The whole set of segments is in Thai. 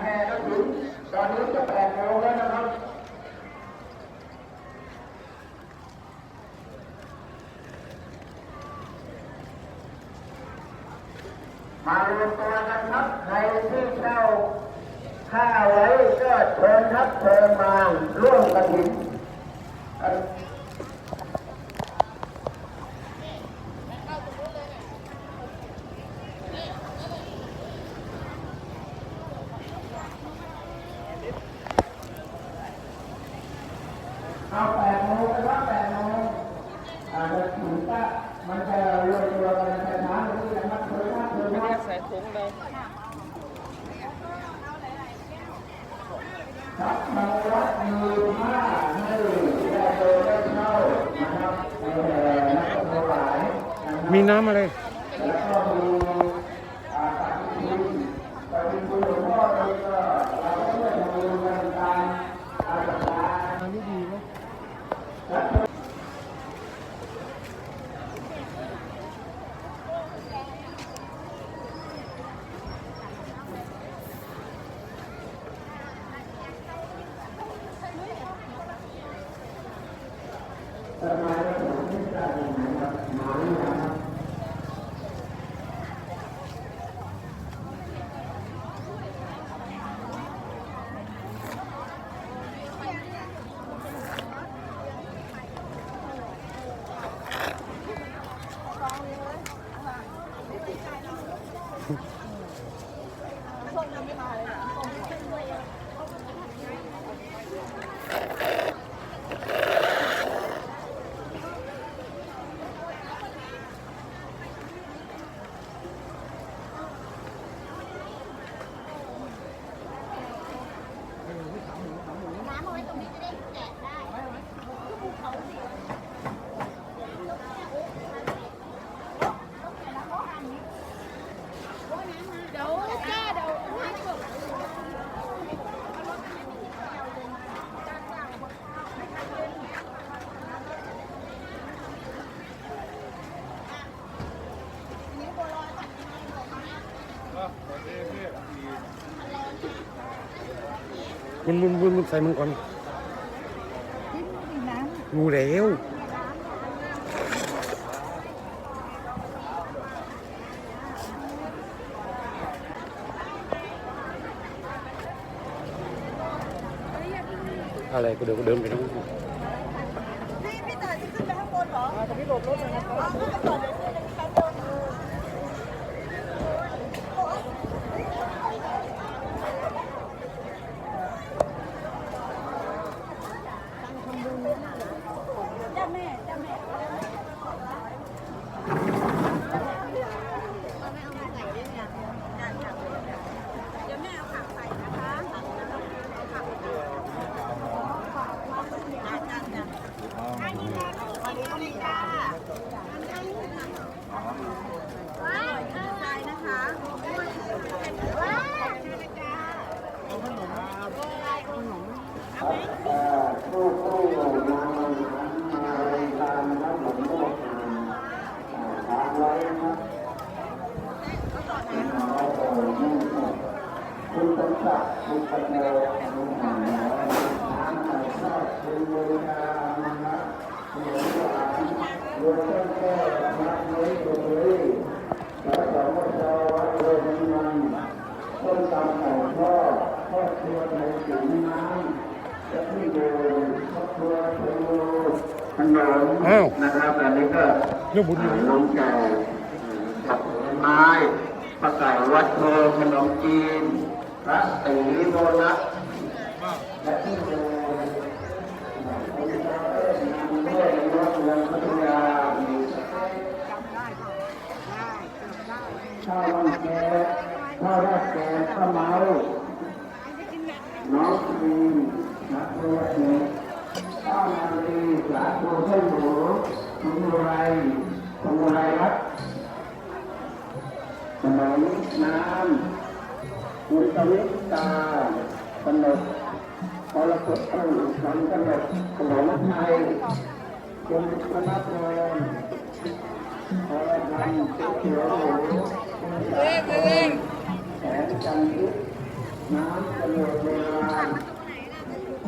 แห่กระถิ่นตอนนี้จะแปดโมงแล้วนะครับมารวมตัวกันครับใครที่เช่าข้าไว้ก็เชิญครับเชิญมาร่วมกระถิ่น เอาแปดโมงนะครับแปดโมงอาจจะถึงก็มันจะรวมตัวกันแต่ช้าหรือยังมัดเธอมัดเธอมัด ใส่ถุงเลย ครับมาวัดมีผ้าให้ได้โดยได้เช่านะครับในแห่นักถวายมีน้ำอะไร แล้วก็มีอ่าปฏิทินปฏิทินหลวงพ่อเองก็เราก็เพื่อจะมีกันตามอาสา อันนี้ดีไหม สมาธิของที่จะมีนะครับหมายนะครับ น้ำเอาไว้ตรงนี้จะได้แกะได้เดี๋ยวแก้เดี๋ยวน้ำเกิด มันมันมันมันใส่มันก่อนรู้แล้วอะไรก็เดินก็เดินไปทั้งพี่พี่ต่ายจะขึ้นไปข้างบนเหรอจะพี่หลบรถเลยนะครับอ๋อขึ้นไปก่อนเลยขึ้นไปข้างบน จ้าแม่จ้าแม่เดี๋ยวแม่เอาผักใส่นะคะผักจ้าจ้าจ้าอันนี้แหละวันนี้ก็มีจ้าว้าวใจนะคะว้าว เอ่อ ผู้ผู้นำมารายการนะครับหลงพ่อทานอ่าทานไว้นะครับคุณสมศักดิ์คุณปัญญาคุณหาทานไก่ทอดคุณบริการนะครับหลวงหวานรวมต้นแก้รับเลี้ตัวเลยแล้วสองพระเจ้าวัดโรมันมันต้นตำไก่อดทอดครัวในสีน้ำ ขนมอ้าวนะครับอันนี้ก็เรื่องบุญอยู่น้องไก่ผักผลไม้ปลาไก่วัดโพขนมจีนพระตีโบนัสและที่ดูคุณชาเอ้ยนำด้วยยอดเงินพัทยาข้าวมันแกงข้าวราดแกงข้าวเมาน้องทีม นักเรียนข้าวนาลีสาธุเส้นหมูคุณไรคุณไรรัตขนมน้ำคุณสวิตาสนุกพลสุดเอ้ยทำสนุกขนมไทยคุณธนพรพลพันเขียวหมูเล่นเล่นแสนจันทร์น้ำสนุกเวลาคุณตาลคุณคุณขอพาคุณเรือคุณลุงบริษัทเขาไม่ได้ยินได้ตาพอมาเรียกต้นหมดต้นที่มีความ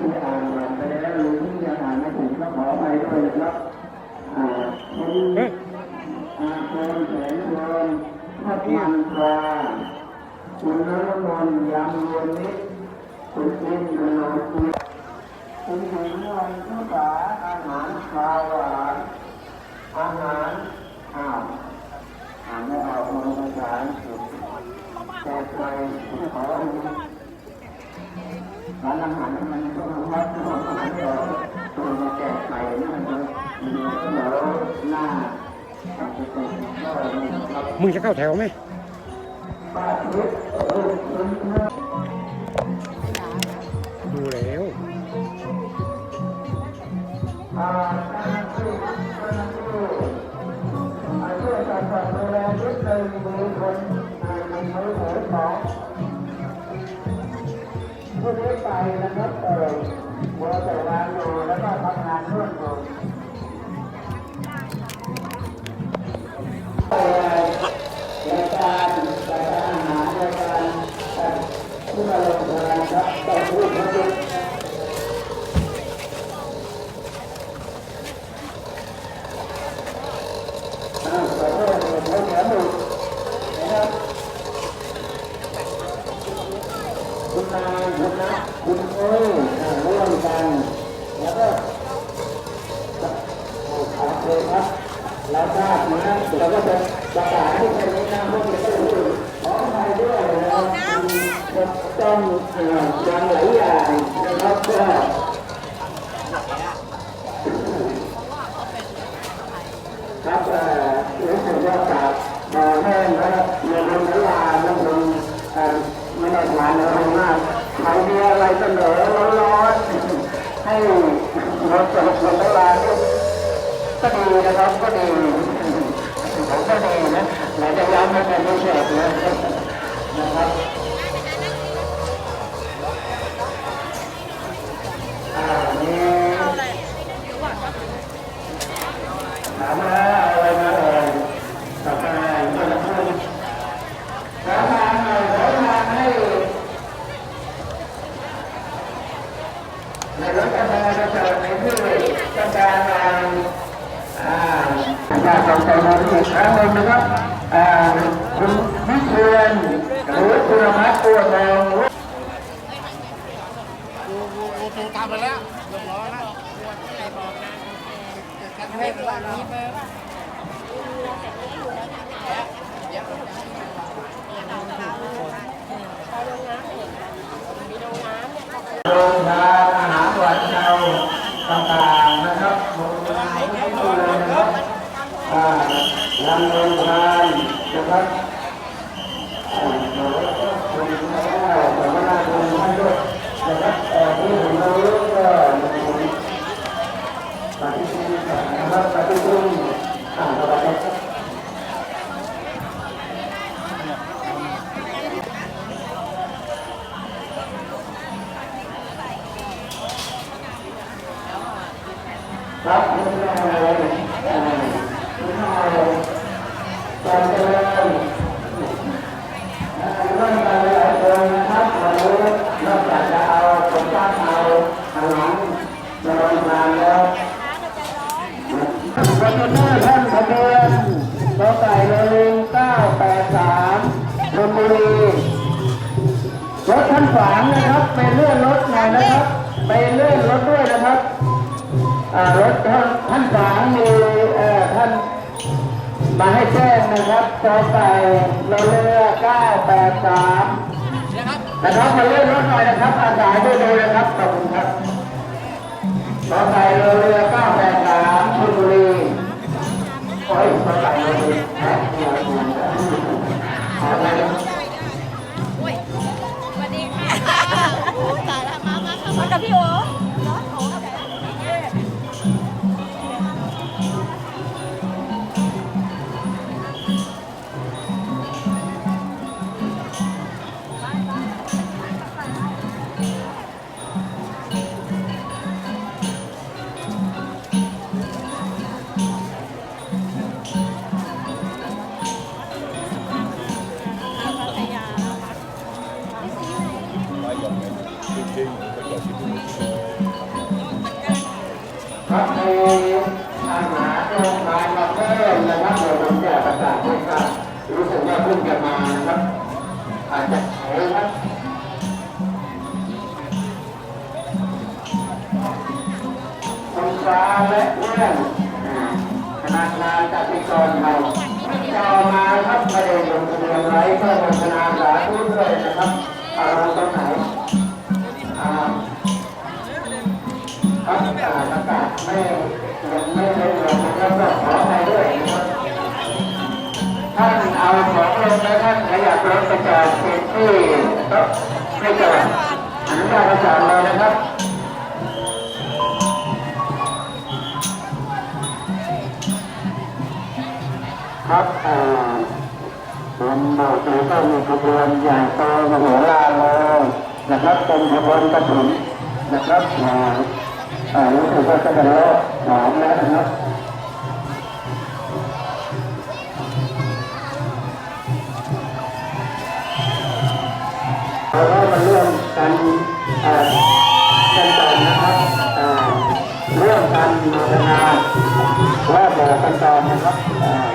ทธารับนานาลาที่อ่านไปแล้วหรือที่ยังอ่านไม่ถึงก็ขอไปด้วยนะครับอ่าคุณอาคมแสงเงินพัฒมันตราคุณนรมนยำเย็นนิดคุณอินทร์นนท์คุณคุณหญิงวันทุกาอาหารคาวหวานอาหารอ้าวอ่านไม่ออกมาภาษาอังกฤษแต่ใครขอ ร้านอาหารมันก็มาทอดทอดตัวมาแกะไข่นี่มันก็เหนียวหน้ามึงจะเข้าแถวไหมป้าทิพย์ลูกคุณเมื่อดูแล้วช่วยกันดูแลนิดนึงมีคนมีมือถือของ ผู้นี้ไปนะครับเออมัวแต่วางอยู่แล้วก็ทำงานร่วมอยู่เอ่อรายการจัดการอาหารในการเอ่อที่มาลงทานครับต้องพูดให้ดี อ่าขอโทษเขาแถมหนึ่งนะครับ คุณนะคุณเอ้ยร่วมกัน แล้วก็โอเคครับแล้วก็นะเราก็จะประกาศให้คนนี้นะพวกนี้ก็รู้ขออภัยด้วยนะครับต้องเอ่อยังหลายอย่างนะครับก็ครับเอ่อรู้สึกว่าจากมอแห้งนะครับเรือลงน้ำลาน้ำลงเอ่อไม่ได้ทานอะไรมาก ใครมีอะไรเสนอร้อนๆให้รถลงน้ำลานก็ดีนะครับก็ดีผมก็ดีนะหลายจะย้ำให้เป็นพิเศษนะนะครับอ่านี่ ถามว่าอะไรมาเอ่ยต่อไปก็จะพูดขอทางหน่อยขอทางให้ในรถกระบะจะจอดในที่ต้องการงานอ่าอยากส่งใจมาอีกครั้งหนึ่งนะครับอ่าคุณวิเชียนหรือคุณมัดตัวมอง โรงทานอาหารหวานเชา ต่างๆนะครับโรงทานไม่ดูเลยนะครับนำโรงทานนะครับอ่าแล้วก็คุณพระเจ้าสมณะคุณท่านนะครับเอ่อที่ผมรู้ก็ปฏิทินนะครับปฏิทินอ่าเราไปครับ ค รับคุณนายคุณนายจันเจริญเรื่องการหลายคนครับวันนี้นอกจากจะเอาผมตั้งเอาอาหารมาลงานแล้วร์จูเนอร์ท่านทะเบียนกไก่ลิง983ชลบุรีรถท่านฝางนะครับไปเลื่อนรถหน่อยนะครับไปเลื่อนรถด้วย รถท่านท่านฝางมีเอ่อท่านมาให้แจ้งนะครับต่อไปเราเรือ983นะครับมาเลื่อนรถหน่อยนะครับอาสาด้วยดูนะครับขอบคุณครับต่อไปเรือ ครับในอาหารโรงทานมาเพิ่มนะครับเดี๋ยวผมจะประกาศให้ครับรู้สึกว่าเพิ่งจะมานะครับอาจจะแข็งครับคุณฟ้าและเพื่อนธนาคารกสิกรไทยต่อมาครับประเด็นลงทะเบียนไว้เพื่อโฆษณาสาธุด้วยนะครับเอาลงตรงหน อากาศไม่ยังไม่ได้ลงนะครับก็ขออภัยด้วยนะครับท่านเอาของลงแล้วท่านขยับรถไปจอดติดที่โต๊ะไม่จอดอนุญาตจอดเลยนะครับครับอ่าเป็นโบสถ์ก็มีขบวนใหญ่โตมโหฬารเลยนะครับเป็นขบวนกระถิ่นนะครับ อ่ารู้สึกว่าจะเป็นรอบสามแล้วนะครับเราก็มาเรื่องการอ่ากันต่อนะครับอ่าเรื่องการโฆษณาว่าบอกกันต่อนะครับอ่า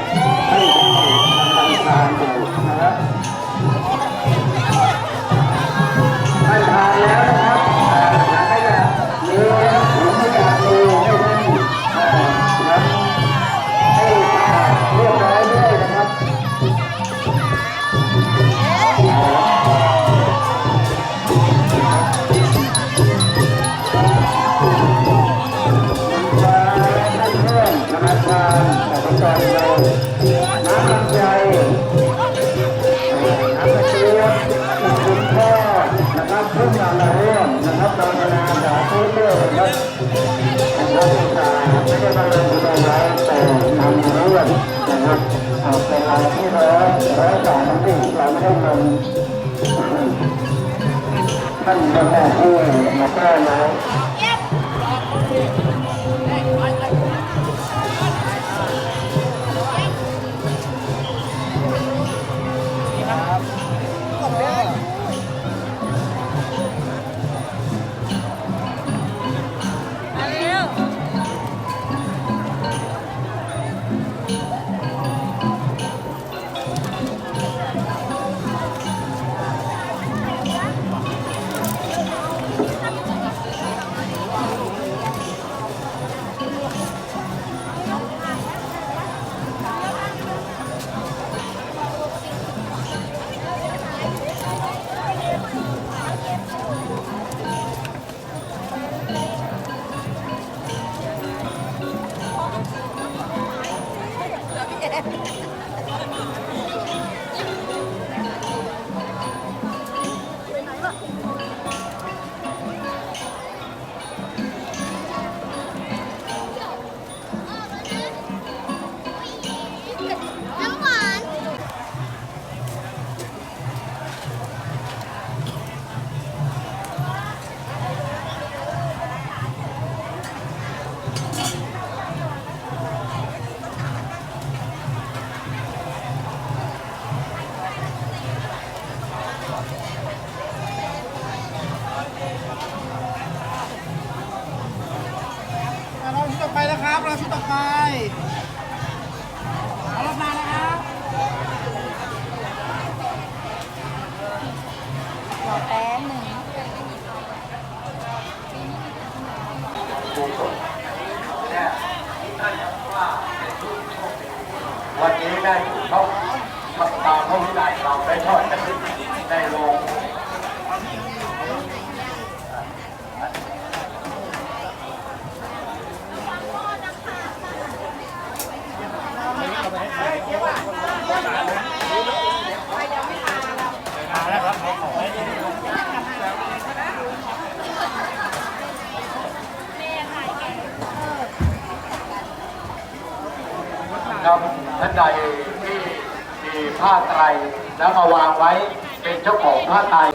แตงกวาใส่ไม่ได้มาลงทุนอะไรแต่นำร่วมนะครับเอาเป็นไรที่ร้อยร้อยสองนั่นเองไม่ได้ลงท่านแม่ที่มาแก้ว ได้เขาทำตามพระวินัยเราได้ทอดกระถิ่นในโรงครับ ท่านใดที่มีผ้าไตรแล้วมาวางไว้เป็นเจ้าของผ้าไตร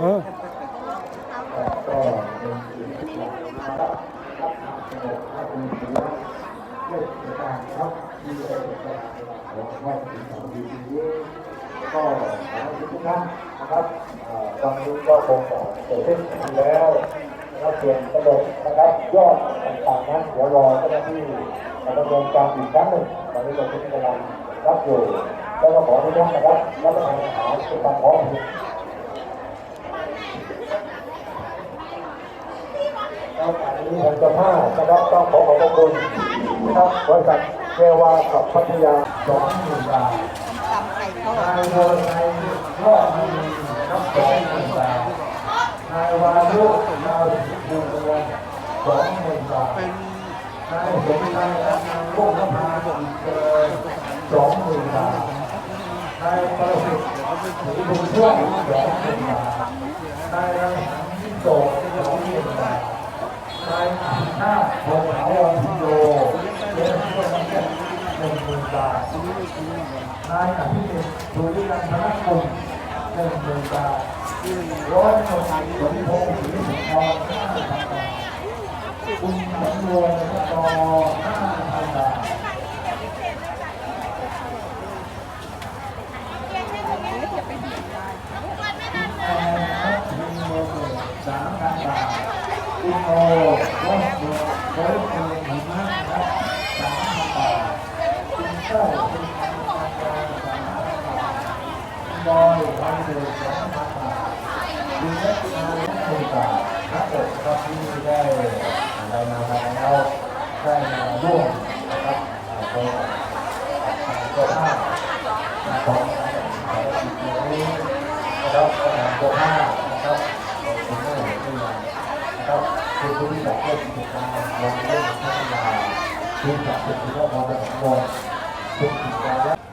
เออก็ขอให้ทุกท่านนะครับตอนนี้ก็คงจะเสร็จสิ้นแล้วนะครับส่วนระโดดนะครับยอดต่างๆนั้นเดี๋ยวรอเจ้าหน้าที่มาดำเนินการอีกครั้งหนึ่งตอนนี้เราที่กำลังรับอยู่แล้วก็ขอให้ทุกท่านนะครับรับประทานอาหารเป็นความพร้อม แล้วอันนี้ผมจะพลาดนะครับต้องขอขอบคุณนะครับบริษัทเทวากับพัทยาสองหมื่นบาทตำไข่ทอดนายโวไทยยอดมีนับสองหมื่นบาทนายวายุนาวบุญเรือนสองหมื่นบาทนายสมชายนางโลกนภาอีกเกินสองหมื่นบาทนายประสิทธิ์ศรีบุญช่วยสองหมื่นบาทนายรังสรรค์ยิ่งโตส นายอาชาติพงศ์ถาวรพิโยเลี้ยงช่วยน้ำแข็งหนึ่งหมื่นบาทนายอภิสิทธิ์สุริยันธนกุลหนึ่งหมื่นบาทร้อยเอกสมพงศ์ศรีสุนทรห้าพันบาทคุณสำรวจกห้าพัน รู้จักเรื่องกการลงเล่นพัฒนารู้จักเป็นผู้ว่าแบบสังคทุกกิจการ